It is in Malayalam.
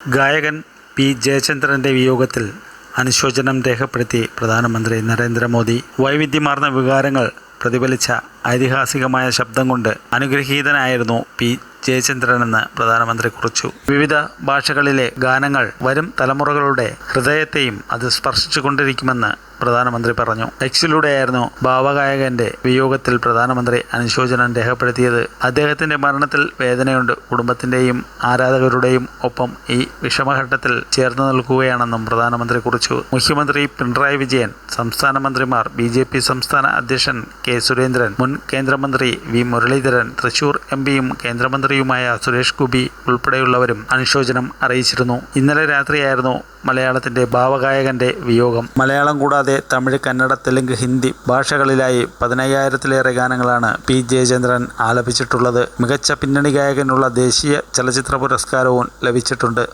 ഗായകൻ പി ജയചന്ദ്രന്റെ വിയോഗത്തിൽ അനുശോചനം രേഖപ്പെടുത്തി പ്രധാനമന്ത്രി നരേന്ദ്രമോദി വൈവിധ്യമാർന്ന വികാരങ്ങൾ പ്രതിഫലിച്ച ഐതിഹാസികമായ ശബ്ദം കൊണ്ട് അനുഗ്രഹീതനായിരുന്നു പി. ജയചന്ദ്രനെന്ന് പ്രധാനമന്ത്രി കുറിച്ചു. വിവിധ ഭാഷകളിലെ ഗാനങ്ങൾ വരും തലമുറകളുടെ ഹൃദയത്തെയും അത് സ്പർശിച്ചുകൊണ്ടിരിക്കുമെന്ന് പ്രധാനമന്ത്രി പറഞ്ഞു. എക്സിലൂടെയായിരുന്നു ഭാവഗായകന്റെ വിയോഗത്തിൽ പ്രധാനമന്ത്രി അനുശോചനം രേഖപ്പെടുത്തിയത്. അദ്ദേഹത്തിന്റെ മരണത്തിൽ വേദനയുണ്ട്. കുടുംബത്തിന്റെയും ആരാധകരുടെയും ഒപ്പം ഈ വിഷമഘട്ടത്തിൽ ചേർന്ന് നിൽക്കുകയാണെന്നും പ്രധാനമന്ത്രി കുറിച്ചു. മുഖ്യമന്ത്രി പിണറായി വിജയൻ സംസ്ഥാന മന്ത്രിമാർ ബി സംസ്ഥാന അധ്യക്ഷൻ കെ. സുരേന്ദ്രൻ മുൻ കേന്ദ്രമന്ത്രി വി മുരളീധരൻ തൃശൂർ എം പിയും കേന്ദ്രമന്ത്രിയുമായ സുരേഷ് ഗോപി ഉൾപ്പെടെയുള്ളവരും അനുശോചനം അറിയിച്ചിരുന്നു. ഇന്നലെ രാത്രിയായിരുന്നു മലയാളത്തിന്റെ ഭാവഗായകന്റെ വിയോഗം. മലയാളം കൂടാതെ തമിഴ് കന്നഡ തെലുങ്ക് ഹിന്ദി ഭാഷകളിലായി പതിനയ്യായിരത്തിലേറെ ഗാനങ്ങളാണ് പി. ജയചന്ദ്രൻ ആലപിച്ചിട്ടുള്ളത്. മികച്ച പിന്നണി ഗായകനുള്ള ദേശീയ ചലച്ചിത്ര പുരസ്കാരവും ലഭിച്ചിട്ടുണ്ട്.